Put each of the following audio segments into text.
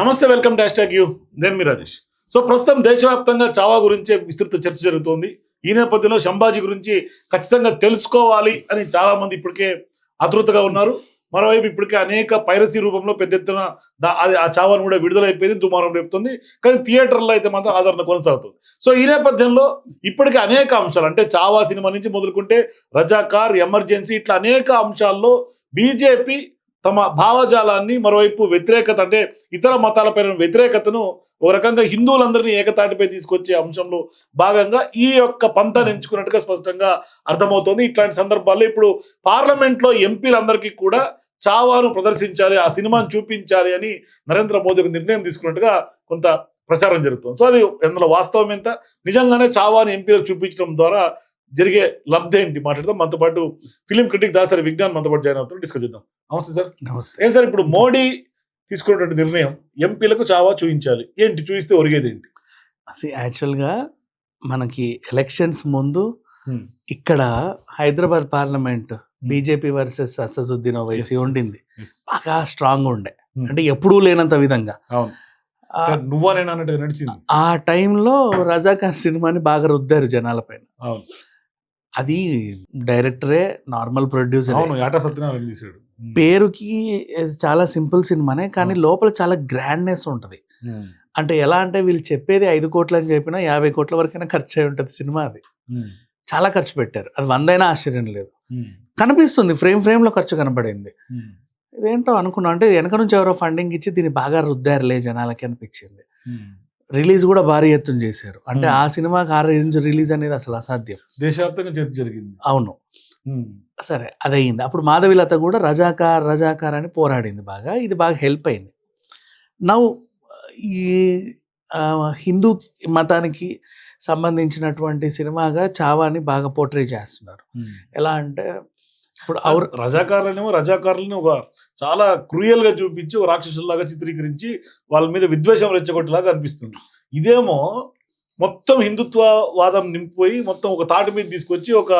నమస్తే welcome dash tag you. నేను మీ Rajesh. So ప్రస్తుతం దేశవ్యాప్తంగా చావా గురించే విస్తృత చర్చ జరుగుతోంది. ఈ నేపథ్యంలో శంభాజీ గురించి ఖచ్చితంగా తెలుసుకోవాలి అని చాలా మంది ఇప్పటికే ఆతృతగా ఉన్నారు. మరోవైపు ఇప్పటికే అనేక పైరసీ రూపంలో పెద్ద ఎత్తున అది ఆ చావాను కూడా విడుదలైపోయింది దుమారం రేపుతుంది. కానీ థియేటర్లో అయితే మాత్రం ఆదరణ కొనసాగుతుంది. సో ఈ నేపథ్యంలో ఇప్పటికే అనేక అంశాలు అంటే చావా సినిమా నుంచి మొదలుకుంటే రజాకార్ ఎమర్జెన్సీ ఇట్లా అనేక అంశాల్లో బీజేపీ తమ భావజాలాన్ని మరోవైపు వ్యతిరేకత అంటే ఇతర మతాలపైన వ్యతిరేకతను ఒక రకంగా హిందువులందరినీ ఏకతాటిపై తీసుకొచ్చే అంశంలో భాగంగా ఈ యొక్క పంతాన్ని ఎంచుకున్నట్టుగా స్పష్టంగా అర్థమవుతోంది. ఇట్లాంటి సందర్భాల్లో ఇప్పుడు పార్లమెంట్లో ఎంపీలందరికీ కూడా చావాను ప్రదర్శించాలి ఆ సినిమాను చూపించాలి అని నరేంద్ర మోదీ నిర్ణయం తీసుకున్నట్టుగా కొంత ప్రచారం జరుగుతుంది. సో అది అందులో వాస్తవం ఎంత? నిజంగానే చావాని ఎంపీలకు చూపించడం ద్వారా జరిగే లబ్ధి ఏంటి? మాట్లాడదాం. మనతో పాటు ఫిలిం క్రిటిక్ దాసరి విజ్ఞాన్ మనతో పాటు జాయిన్ అవుతారు డిస్కస్ చేద్దాం. నమస్తే సార్. నమస్తే. ఏం సార్ ఇప్పుడు మోడీ తీసుకున్నటువంటి నిర్ణయం ఎంపీలకు చావా చూపించాలి ఏంటి? చూపిస్తే ఒరిగేది ఏంటి? అసలు యాక్చువల్గా మనకి ఎలక్షన్స్ ముందు. ఇక్కడ Hyderabad parliament BJP versus Asaduddin Owaisi ఉండింది. బాగా స్ట్రాంగ్ ఉండే. అంటే ఎప్పుడూ లేనంత విధంగా. నువ్వా నేను అన్నట్టు నడిచింది. ఆ టైంలో రజాకార్ సినిమాని బాగా రుద్దారు జనాల పైన. అవును. అది డైరెక్టరే నార్మల్ ప్రొడ్యూసర్. అవును యాటా సత్యనారాయణ తీసాడు పేరుకి చాలా సింపుల్ సినిమానే కానీ. లోపల చాలా గ్రాండ్నెస్ ఉంటుంది. అంటే ఎలా అంటే వీళ్ళు చెప్పేది ఐదు కోట్లు అని చెప్పినా యాభై కోట్ల వరకైనా ఖర్చు అయి ఉంటుంది సినిమా అది. చాలా ఖర్చు పెట్టారు. అది వందైనా ఆశ్చర్యం లేదు. కనిపిస్తుంది ఫ్రేమ్ ఫ్రేమ్లో ఖర్చు కనబడింది. ఉమ్, ఇదేంటో అనుకున్నా అంటే వెనక నుంచి ఎవరో ఫండింగ్ ఇచ్చి దీన్ని బాగా రుద్దారులే జనాలకి అనిపించింది. రిలీజ్ కూడా భారీ ఎత్తున చేశారు. అంటే. ఆ సినిమాకి ఆ రేంజ్ రిలీజ్ అనేది అసలు అసాధ్యం. దేశవ్యాప్తంగా చర్చ జరిగింది. అవును. సరే అదయింది. అప్పుడు మాధవిలత కూడా రజాకార్ రజాకార్ అని పోరాడింది బాగా. ఇది బాగా హెల్ప్ అయింది. నవ్వు ఈ హిందూ మతానికి సంబంధించినటువంటి సినిమాగా చావాని బాగా పోర్ట్రే చేస్తున్నారు. ఎలా అంటే ఇప్పుడు రజాకారులనేమో రజాకారులని ఒక చాలా క్రూయల్గా చూపించి ఒక రాక్షసుల్లాగా చిత్రీకరించి వాళ్ళ మీద విద్వేషం రెచ్చగొట్టేలాగా అనిపిస్తుంది. ఇదేమో మొత్తం హిందుత్వవాదం నింపిపోయి మొత్తం ఒక తాటి మీద తీసుకొచ్చి ఒక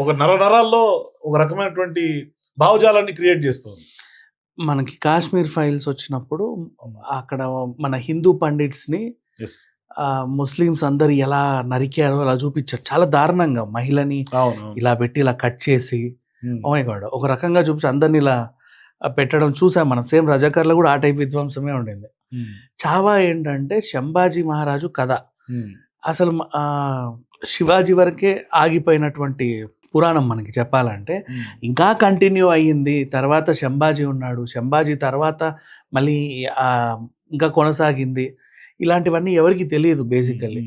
ఒక నర నరాల్లో ఒక రకమైనటువంటి భావజాలాన్ని క్రియేట్ చేస్తుంది. మనకి కాశ్మీర్ ఫైల్స్ వచ్చినప్పుడు అక్కడ మన హిందూ పండిట్స్ని ముస్లిమ్స్ అందరు ఎలా నరికారో అలా చూపించారు. చాలా దారుణంగా మహిళని ఇలా పెట్టి ఇలా కట్ చేసి మై గాడ్ ఒక రకంగా చూపించి అందరిని ఇలా పెట్టడం చూసాం మనం. సేమ్ రజాకర్లో కూడా ఆ టైప్ విధ్వంసమే ఉండింది. చావా ఏంటంటే శంభాజీ మహారాజు కథ. అసలు శివాజీ వరకే ఆగిపోయినటువంటి పురాణం మనకి చెప్పాలంటే ఇంకా కంటిన్యూ అయ్యింది. తర్వాత శంభాజీ ఉన్నాడు. శంభాజీ తర్వాత మళ్ళీ ఇంకా కొనసాగింది. ఇలాంటివన్నీ ఎవరికి తెలియదు basically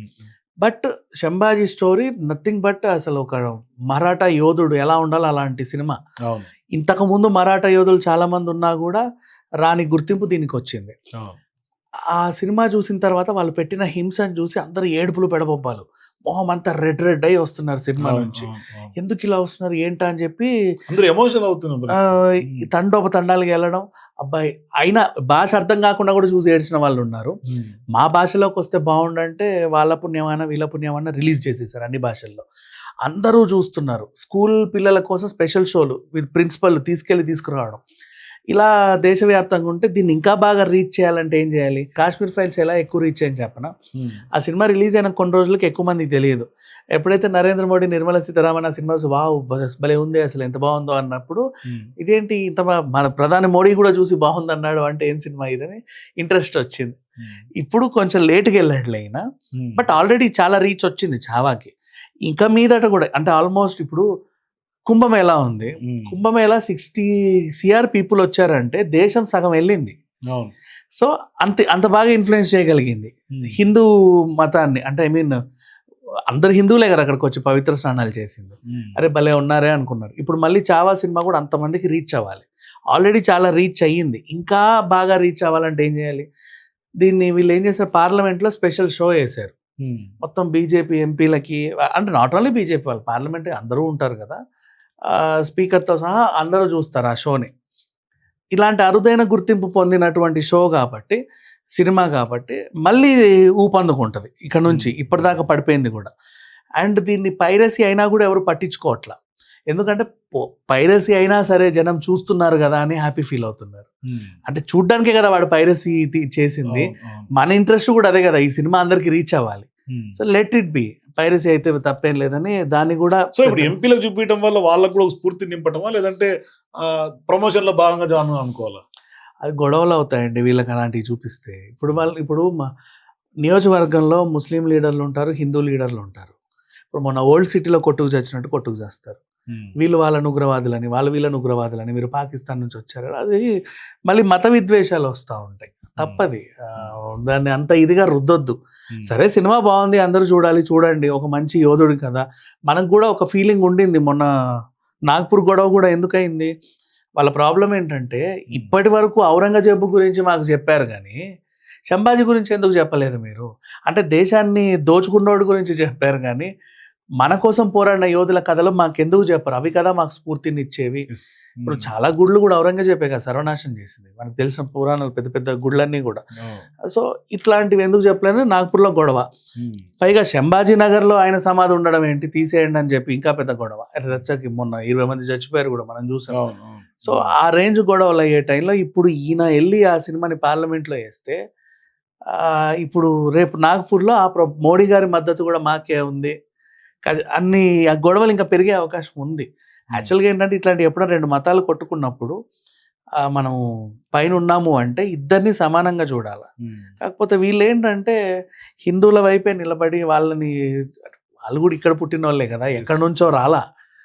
but Sambhaji story nothing but అసలు ఒక మరాఠా యోధుడు ఎలా ఉండాలో అలాంటి సినిమా. ఇంతకు ముందు మరాఠా యోధులు చాలా మంది ఉన్నా కూడా రాని గుర్తింపు దీనికి వచ్చింది. ఆ సినిమా చూసిన తర్వాత వాళ్ళు పెట్టిన హింసను చూసి అందరూ ఏడుపులు పెడబొబ్బాలు. మొహం అంతా రెడ్ రెడ్ అయి వస్తున్నారు సినిమా నుంచి. ఎందుకు ఇలా వస్తున్నారు? ఏంటా అని చెప్పి ఎమోషన్ అవుతున్నారు తండోప తండాలకి వెళ్ళడం. అబ్బాయి అయినా భాష అర్థం కాకుండా కూడా చూసి ఏడ్చిన వాళ్ళు ఉన్నారు. మా భాషలోకి వస్తే బాగుండంటే వాళ్ళ పుణ్యమైనా వీళ్ళ పుణ్యమైనా రిలీజ్ చేసేసారు అన్ని భాషల్లో. అందరూ చూస్తున్నారు. స్కూల్ పిల్లల కోసం స్పెషల్ షోలు విత్ ప్రిన్సిపల్ తీసుకెళ్ళి తీసుకురావడం. ఇలా దేశవ్యాప్తంగా ఉంటే దీన్ని ఇంకా బాగా రీచ్ చేయాలంటే ఏం చేయాలి? కాశ్మీర్ ఫైల్స్ ఎలా ఎక్కువ రీచ్ అని చెప్పనా? ఆ సినిమా రిలీజ్ అయిన కొన్ని రోజులకి ఎక్కువ మందికి తెలియదు. ఎప్పుడైతే నరేంద్ర మోడీ నిర్మలా సీతారామన్ ఆ సినిమా వావ్ భలే ఉంది అసలు ఎంత బాగుందో అన్నప్పుడు ఇదేంటి ఇంత మన ప్రధాని మోడీ కూడా చూసి బాగుంది అన్నాడు అంటే ఏం సినిమా ఇదని ఇంట్రెస్ట్ వచ్చింది. ఇప్పుడు కొంచెం లేట్గా వెళ్ళాడు అయినా. బట్ ఆల్రెడీ చాలా రీచ్ వచ్చింది చావాకి. ఇంకా మీదట కూడా అంటే ఆల్మోస్ట్ ఇప్పుడు కుంభమేళా ఉంది. కుంభమేళా సిక్స్టీ సిఆర్ పీపుల్ వచ్చారంటే దేశం సగం వెళ్ళింది. సో అంత అంత బాగా ఇన్ఫ్లుయెన్స్ చేయగలిగింది. హిందూ మతాన్ని అంటే ఐ మీన్ అందరు హిందువులే కదా అక్కడికి వచ్చి పవిత్ర స్నానాలు చేసింది. అరే భలే ఉన్నారే అనుకున్నారు. ఇప్పుడు మళ్ళీ చావా సినిమా కూడా అంతమందికి రీచ్ అవ్వాలి. ఆల్రెడీ చాలా రీచ్ అయ్యింది. ఇంకా బాగా రీచ్ అవ్వాలంటే ఏం చేయాలి? దీన్ని వీళ్ళు ఏం చేశారు? పార్లమెంట్లో స్పెషల్ షో వేశారు. మొత్తం బీజేపీ ఎంపీలకి అంటే నాట్ ఓన్లీ బీజేపీ వాళ్ళు పార్లమెంట్ అందరూ ఉంటారు కదా. స్పీకర్తో సహా అందరూ చూస్తారు ఆ షోని. ఇలాంటి అరుదైన గుర్తింపు పొందినటువంటి షో కాబట్టి సినిమా కాబట్టి మళ్ళీ ఊపందుకుంటుంది ఇక్కడ నుంచి ఇప్పటిదాకా పడిపోయింది కూడా. అండ్ దీన్ని పైరసీ అయినా కూడా ఎవరు పట్టించుకోవట్లా. ఎందుకంటే పైరసీ అయినా సరే జనం చూస్తున్నారు కదా అని హ్యాపీ ఫీల్ అవుతున్నారు. అంటే చూడ్డానికే కదా వాడు పైరసీ చేసింది. మన ఇంట్రెస్ట్ కూడా అదే కదా ఈ సినిమా అందరికి రీచ్ అవ్వాలి. So let it be. Piracy అయితే తప్పేం లేదని దాన్ని కూడా సో ఇప్పుడు ఎంపీలకు చూపించడం వల్ల వాళ్ళకు కూడా స్ఫూర్తి నింపటమా? లేదంటే ప్రమోషన్లో భాగంగా జాను అనుకోవాలా? అది గొడవలు అవుతాయండి వీళ్ళకి అలాంటివి చూపిస్తే. ఇప్పుడు వాళ్ళు ఇప్పుడు మా నియోజకవర్గంలో ముస్లిం లీడర్లు ఉంటారు హిందూ లీడర్లు ఉంటారు. ఇప్పుడు మొన్న ఓల్డ్ సిటీలో కొట్టుకు చచ్చినట్టు కొట్టుకు చేస్తారు. వీళ్ళు వాళ్ళ ఉగ్రవాదులని వాళ్ళు వీళ్ళని ఉగ్రవాదులని మీరు పాకిస్తాన్ నుంచి వచ్చారు. అది మళ్ళీ మత విద్వేషాలు వస్తూ ఉంటాయి. తప్పది. దాన్ని అంత ఇదిగా రుద్దొద్దు. సరే సినిమా బాగుంది అందరూ చూడాలి చూడండి ఒక మంచి యోధుడు కదా మనకు కూడా ఒక ఫీలింగ్ ఉండింది మొన్న నాగ్పూర్ గొడవ కూడా ఎందుకయింది వాళ్ళ ప్రాబ్లం ఏంటంటే ఇప్పటి వరకు ఔరంగజేబు గురించి మాకు చెప్పారు కానీ శంభాజీ గురించి ఎందుకు చెప్పలేదు మీరు? అంటే దేశాన్ని దోచుకున్నోడు గురించి చెప్పారు కానీ మన కోసం పోరాడిన యోధుల కథలు మాకు ఎందుకు చెప్పరు? అవి కదా మాకు స్ఫూర్తిని ఇచ్చేవి ఇప్పుడు చాలా గుళ్ళు కూడా ఔరంగజేబే కదా సర్వనాశనం చేసింది. మనకు తెలిసిన పురాణాలు పెద్ద పెద్ద గుళ్ళన్నీ కూడా. సో ఇట్లాంటివి ఎందుకు చెప్పలేదు నాగ్పూర్లో గొడవ. పైగా శంభాజీ నగర్లో ఆయన సమాధి ఉండడం ఏంటి? తీసేయండి అని చెప్పి ఇంకా పెద్ద గొడవ. రచ్చకి మొన్న ఇరవై మంది చచ్చిపోయారు కూడా మనం చూసాం. సో ఆ రేంజ్ గొడవలు అయ్యే టైంలో ఇప్పుడు ఈయన వెళ్ళి ఆ సినిమాని పార్లమెంట్లో వేస్తే ఆ, ఇప్పుడు రేపు నాగ్పూర్లో ఆ ప్ర- మోడీ గారి మద్దతు కూడా మాకే ఉంది. అన్ని ఆ గొడవలు ఇంకా పెరిగే అవకాశం ఉంది. యాక్చువల్గా ఏంటంటే ఇట్లాంటి ఎప్పుడైనా రెండు మతాలు కొట్టుకున్నప్పుడు మనం పైన ఉన్నాము అంటే ఇద్దరిని సమానంగా చూడాలి. కాకపోతే వీళ్ళు ఏంటంటే హిందువుల వైపే నిలబడి వాళ్ళని వాళ్ళు కూడా ఇక్కడ పుట్టిన వాళ్ళే కదా ఎక్కడి నుంచో రాలా.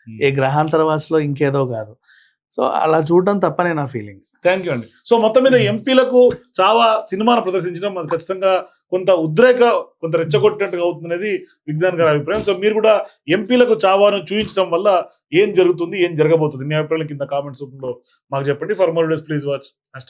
ఏ గ్రహాంతరవాసిలో ఇంకేదో కాదు. సో అలా చూడడం తప్పనే నా ఫీలింగ్. థ్యాంక్ యూ అండి సో మొత్తం మీద ఎంపీలకు చావా సినిమాను ప్రదర్శించడం అది ఖచ్చితంగా కొంత ఉద్రేక కొంత రెచ్చగొట్టినట్టుగా అవుతుందనేది విజ్ఞాన్ గారి అభిప్రాయం. సో మీరు కూడా ఎంపీలకు చావాను చూపించడం వల్ల ఏం జరుగుతుంది ఏం జరగబోతుంది? మీ అభిప్రాయాల కింద కామెంట్స్ రూపంలో మాకు చెప్పండి. For more days please watch hash